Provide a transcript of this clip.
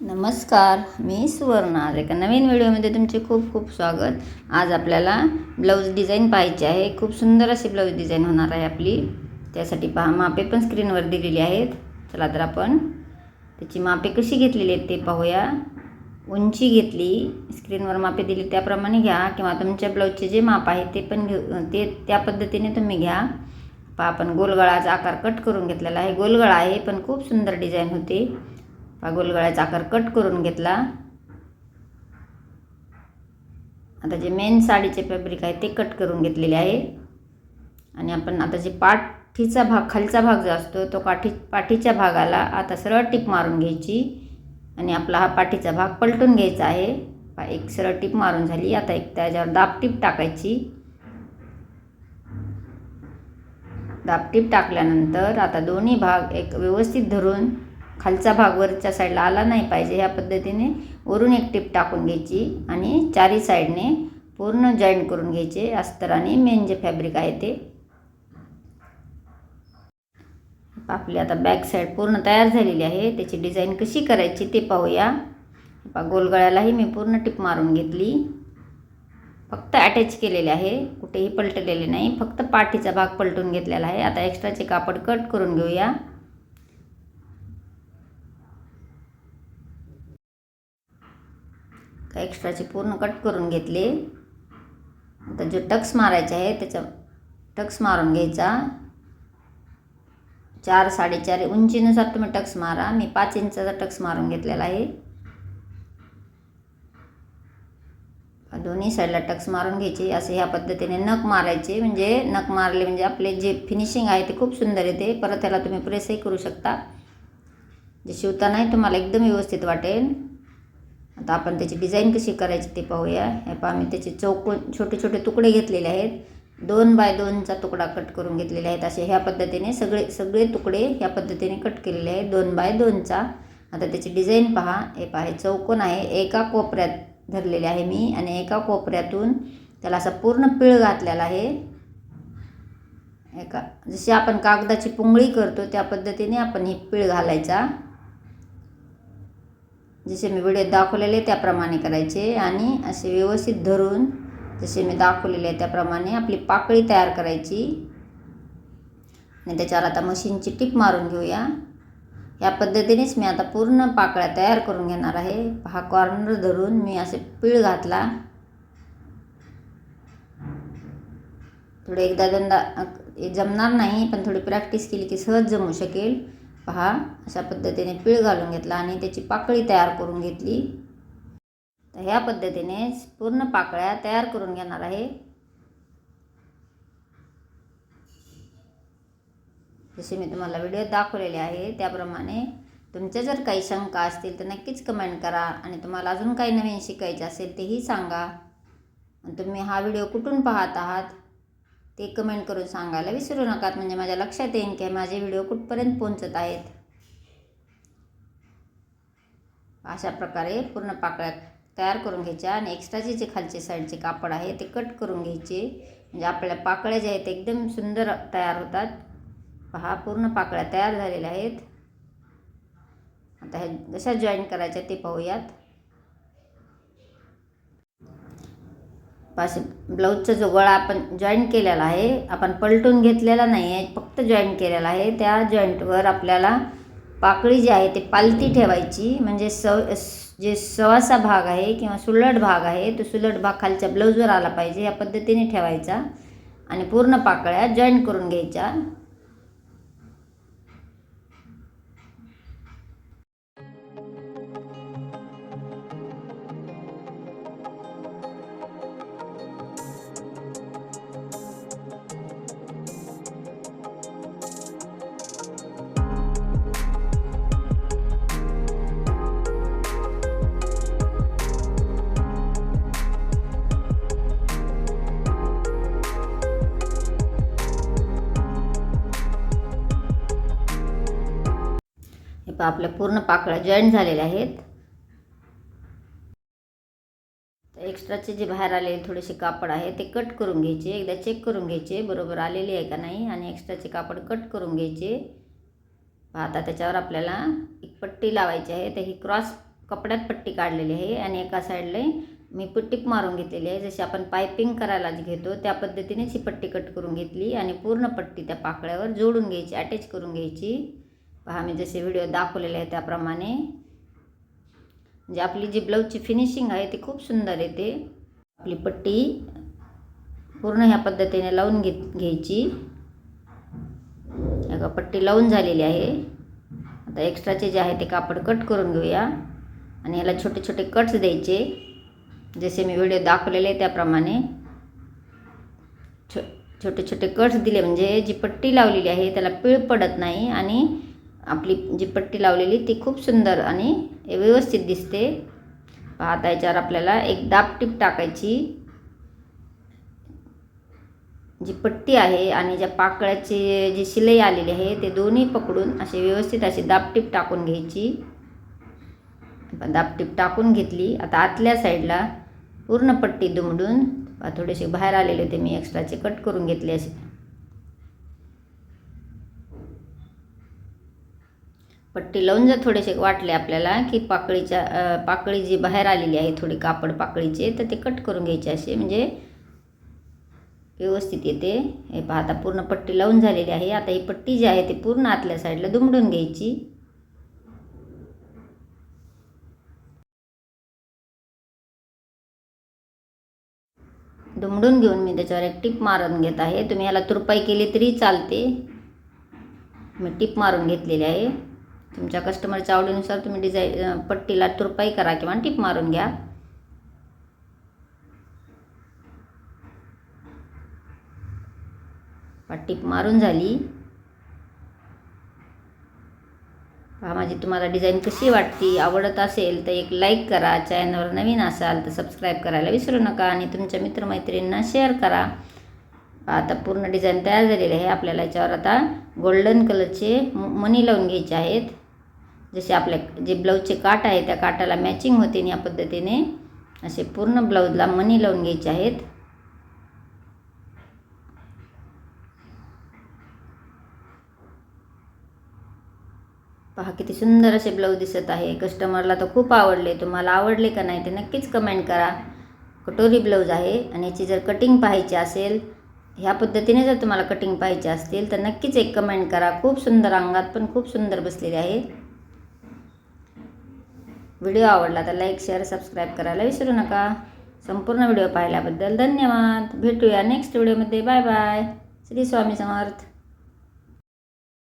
नमस्कार मी सुवर्ण. आज एका नवीन व्हिडिओमध्ये तुमचे खूप खूप स्वागत. आज आपल्याला ब्लाऊज डिझाईन पाहायची आहे. खूप सुंदर अशी ब्लाऊज डिझाईन होणार आहे आपली. त्यासाठी पहा मापे पण स्क्रीनवर दिलेली आहेत. चला तर आपण त्याची मापे कशी घेतलेली आहेत ते पाहूया. उंची घेतली स्क्रीनवर मापे दिली त्याप्रमाणे घ्या किंवा तुमच्या ब्लाऊजचे जे माप आहे ते पण घेऊ ते त्या पद्धतीने तुम्ही घ्या. पहा आपण गोलगळाचा आकार कट करून घेतलेला आहे. गोलगळा आहे पण खूप सुंदर डिझाईन होते. पहा गोलगळ्याचा आकार कट करून घेतला. आता जे मेन साडीचे फॅब्रिक आहे ते कट करून घेतलेले आहे. आणि आपण आता जे पाठीचा भाग खालचा भाग जो असतो तो काठी पाठीच्या भागाला आता सरळ टीप मारून घ्यायची. आणि आपला हा पाठीचा भाग पलटून घ्यायचा आहे. एक सरळ टीप मारून झाली. आता एक त्याच्यावर दापटीप टाकायची. दाबटीप टाकल्यानंतर आता दोन्ही भाग एक व्यवस्थित धरून खालचा भाग वरच्या साईडला आला नाही पाहिजे ह्या पद्धतीने. वरून एक टिप टाकून घ्यायची आणि चारी साईडने पूर्ण जॉईंट करून घ्यायचे. अस्तराने मेन जे फॅब्रिक आहे ते. आपली आता बॅक साईड पूर्ण तयार झालेली आहे. त्याची डिझाईन कशी करायची ते पाहूया. पा गोलगळ्यालाही मी पूर्ण टिप मारून घेतली. फक्त अटॅच केलेले आहे. कुठेही पलटलेले नाही. फक्त पाठीचा भाग पलटून घेतलेला आहे. आता एक्स्ट्राचे कापड कट करून घेऊया. का एक्स्ट्राचे पूर्ण कट करून घेतले. आता जो टक्स मारायचे आहे त्याचा टक्स मारून घ्यायचा. चार साडेचार उंचीनुसार तुम्ही टक्स मारा. मी पाच इंचाचा टक्स मारून घेतलेला आहे. दोन्ही साईडला टक्स मारून घ्यायचे. असे ह्या पद्धतीने नख मारायचे. म्हणजे नख मारले म्हणजे आपले जे फिनिशिंग आहे ते खूप सुंदर येते. परत त्याला तुम्ही प्रेसही करू शकता. जे शिवतानाही तुम्हाला एकदम व्यवस्थित वाटेल. आता आपण त्याची डिझाईन कशी करायची ते पाहूया. हे पहा मी त्याचे चौकोन छोटे छोटे तुकडे घेतलेले आहेत. दोन बाय दोनचा तुकडा कट करून घेतलेले आहेत. असे ह्या पद्धतीने सगळे सगळे तुकडे ह्या पद्धतीने कट केलेले आहेत. दोन बाय दोनचा. आता त्याची डिझाईन पहा. हे पहा हे चौकोन आहे. एका कोपऱ्यात धरलेले आहे मी आणि एका कोपऱ्यातून त्याला असा पूर्ण पिळ घातलेला आहे. एका जशी आपण कागदाची पुंगळी करतो त्या पद्धतीने आपण ही पिळ घालायचा. जसे मी व्हिडिओत दाखवलेले त्याप्रमाणे करायचे आणि असे व्यवस्थित धरून जसे मी दाखवलेले आहे त्याप्रमाणे आपली पाकळी तयार करायची. आणि त्याच्यावर आता मशीनची टीप मारून घेऊया. या पद्धतीनेच मी आता पूर्ण पाकळ्या तयार करून घेणार आहे. हा कॉर्नर धरून मी असे पीळ घातला. थोडं एकदा दोनदा जमणार नाही पण थोडी प्रॅक्टिस केली की सहज जमू शकेल. पहा. अशा पद्धतीने पीळ घालून घेतला आणि त्याची पाकळी तयार करून घेतली. तर ह्या पद्धतीने पूर्ण पाकळ्या तयार करून घेणार आहे. जसे मी तुम्हाला व्हिडिओ दाखवलेले आहे त्याप्रमाणे तुमच्या जर काही शंका असतील तर नक्कीच कमेंट करा आणि तुम्हाला अजून काही नवीन शिकायचे असेल तेही सांगा. आणि तुम्ही हा व्हिडिओ कुठून पाहत आहात? ते कमेंट करून सांगायला विसरू नकात. म्हणजे माझ्या लक्षात येईन की माझे व्हिडिओ कुठपर्यंत पोहोचत आहेत. अशा प्रकारे पूर्ण पाकळ्या तयार करून घ्यायच्या आणि एक्स्ट्राचे जे खालचे साईडचे कापड आहे ते कट करून घ्यायचे. म्हणजे आपल्या पाकळ्या ज्या आहेत एकदम सुंदर तयार होतात. पहा पूर्ण पाकळ्या तयार झालेल्या आहेत. आता ह्या जशा जॉईन करायच्या ते पाहूयात. पाशी ब्लाऊजचा जो गळा आपण जॉईन केलेला आहे आपण पलटून घेतलेला नाही आहे फक्त जॉईन केलेला आहे त्या जॉईंटवर आपल्याला पाकळी जी आहे ते पालती ठेवायची. म्हणजे सव जे सवासा भाग आहे किंवा सुलट भाग आहे तो सुलट भाग खालच्या ब्लाऊजवर आला पाहिजे या पद्धतीने ठेवायचा. आणि पूर्ण पाकळ्या जॉईन करून घ्यायच्या. हे पहा आपल्या पूर्ण पाकळ्या जॉईंट झालेल्या आहेत. तर एक्स्ट्राचे जे बाहेर आलेले थोडेसे कापड आहे ते कट करून घ्यायचे. एकदा चेक करून घ्यायचे बरोबर आलेले आहे का नाही? आणि एक्स्ट्राचे कापड कट करून घ्यायचे. पहा आता त्याच्यावर आपल्याला एक पट्टी लावायची आहे. तर ही क्रॉस कपड्यात पट्टी काढलेली आहे आणि एका साईडला मी पट्टीप मारून घेतलेली आहे. जशी आपण पायपिंग करायला घेतो त्या पद्धतीनेच ही पट्टी कट करून घेतली आणि पूर्ण पट्टी त्या पाकळ्यावर जोडून घ्यायची अटॅच करून घ्यायची. पहा मी जसे व्हिडिओ दाखवलेले आहे त्याप्रमाणे. म्हणजे आपली जी ब्लाऊजची फिनिशिंग आहे ती खूप सुंदर येते आपली पट्टी पूर्ण ह्या पद्धतीने लावून घे घ्यायची. एका पट्टी लावून झालेली आहे. आता एक्स्ट्राचे जे आहे ते कापड कट करून घेऊया. आणि याला छोटे छोटे कट्स द्यायचे. जसे मी व्हिडिओ दाखवलेले आहे त्याप्रमाणे. छो छोटे छोटे कट्स दिले. म्हणजे जी पट्टी लावलेली आहे त्याला पीळ पडत नाही. आणि आपली जी पट्टी लावलेली ती खूप सुंदर आणि व्यवस्थित दिसते. पाहता याच्यावर आपल्याला एक दाबटीप टाकायची. जी पट्टी आहे आणि ज्या पाकळ्याची जी शिलाई आलेली आहे ते दोन्ही पकडून असे व्यवस्थित अशी दाबटीप टाकून घ्यायची. दाबटीप टाकून घेतली. आता आतल्या साईडला पूर्ण पट्टी दुमडून थोडेसे बाहेर आलेले होते मी एक्स्ट्राचे कट करून घेतले असे. पट्टी लावून जर थोडेसे वाटले आपल्याला की पाकळीच्या पाकळी जी बाहेर आलेली आहे थोडी कापड पाकळीचे तर ते कट करून घ्यायचे असे. म्हणजे व्यवस्थित येते. हे पाहता पूर्ण पट्टी लावून झालेली आहे. आता ही पट्टी जी आहे ती पूर्ण आतल्या साईडला दुमडून घ्यायची. दुमडून घेऊन मी त्याच्यावर एक टीप मारून घेत आहे. तुम्ही ह्याला तुरपाई केली तरी चालते. मी टीप मारून घेतलेली आहे. तुमच्या कस्टमरच्या आवडीनुसार तुम्ही डिझाईन पट्टीला तुरपाई करा किंवा टिप मारून घ्या. टिप मारून झाली. हा माझी तुम्हाला डिझाईन कशी वाटती? आवडत असेल तर एक लाईक करा. चॅनलवर नवीन असाल तर सबस्क्राईब करायला विसरू नका आणि तुमच्या मित्रमैत्रिणींना शेअर करा. आता पूर्ण डिझाईन तयार झालेली आहे. आपल्याला याच्यावर आता गोल्डन कलरचे मनी लावून घ्यायचे आहेत. जसे आपल्या जे ब्लाऊजचे काट आहे त्या काटाला मॅचिंग होते या पद्धतीने असे पूर्ण ब्लाऊजला मनी लावून घ्यायचे आहेत. पहा किती सुंदर असे ब्लाऊज दिसत आहे. कस्टमरला तर खूप आवडले. तुम्हाला आवडले का नाही ते नक्कीच कमेंट करा. कटोरी ब्लाऊज आहे आणि याची जर कटिंग पाहायची असेल ह्या पद्धतीने जर तुम्हाला कटिंग पाहिजे असतील तर नक्कीच एक कमेंट करा. खूप सुंदर अंगात पण खूप सुंदर बसलेले आहे. व्हिडिओ आवडला तर लाईक शेअर सबस्क्राईब करायला विसरू नका. संपूर्ण व्हिडिओ पाहिल्याबद्दल धन्यवाद. भेटूया नेक्स्ट व्हिडिओमध्ये बाय बाय श्री स्वामी समर्थ.